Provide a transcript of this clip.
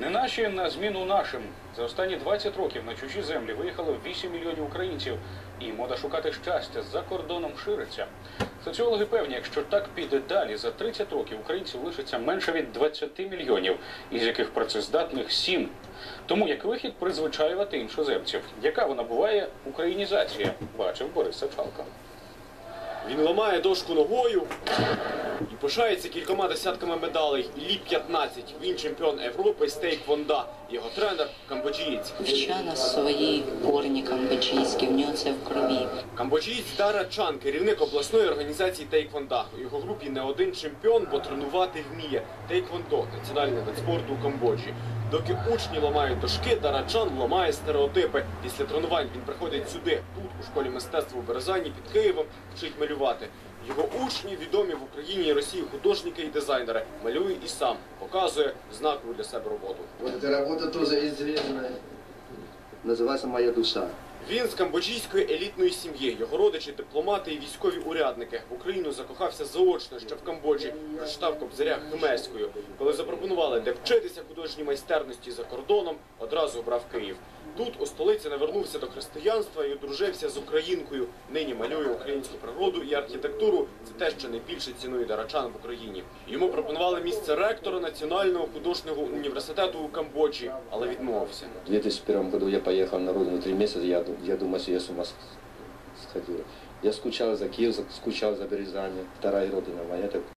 Не наші на зміну нашим. За останні 20 років на чужі землі виїхало 8 мільйонів українців, і мода шукати щастя за кордоном шириться. Соціологи певні, якщо так піде далі, за 30 років українців лишиться менше від 20 мільйонів, із яких працездатних 7. Тому як вихід призвичаювати іншоземців. Яка вона буває українізація? Бачив Борис Сачалко. Він ламає дошку ногою пишається кількома десятками медалей. Лі 15. Він чемпіон Європи з тейквонда. Його тренер камбоджієць. Вчана свої корні камбоджійські, в нього це в крові. Камбоджієць Дара Чан, керівник обласної організації Тейквонда. У його групі не один чемпіон, бо тренувати вміє. Тейквондо національний вид спорту у Камбоджі. Доки учні ламають дошки, Дара Чан ламає стереотипи. Після тренувань він приходить сюди, тут, у школі мистецтва у Березані під Києвом, вчить малювати. Його учні відомі в Україні і Росії художники і дизайнери. Малює і сам, показує знакову для себе роботу. Ця робота теж відома. Називається «Моя душа». Він з камбоджійської елітної сім'ї. Його родичі дипломати і військові урядники. В Україну закохався заочно ще в Камбоджі. Прочитав Кобзаря Хмеською. Коли запропонували, де вчитися художній майстерності за кордоном, одразу обрав Київ. Тут у столиці навернувся до християнства і одружився з українкою. Нині малює українську природу і архітектуру. Це те, що найбільше цінує дарачан в Україні. Йому пропонували місце ректора Національного художнього університету у Камбоджі, але відмовився. В 2001 году я поехал на родину три месяца, я, я думаю, что я с ума сходила. сходил. Я скучал за Киев, за- скучал за Березань, вторая родина моя.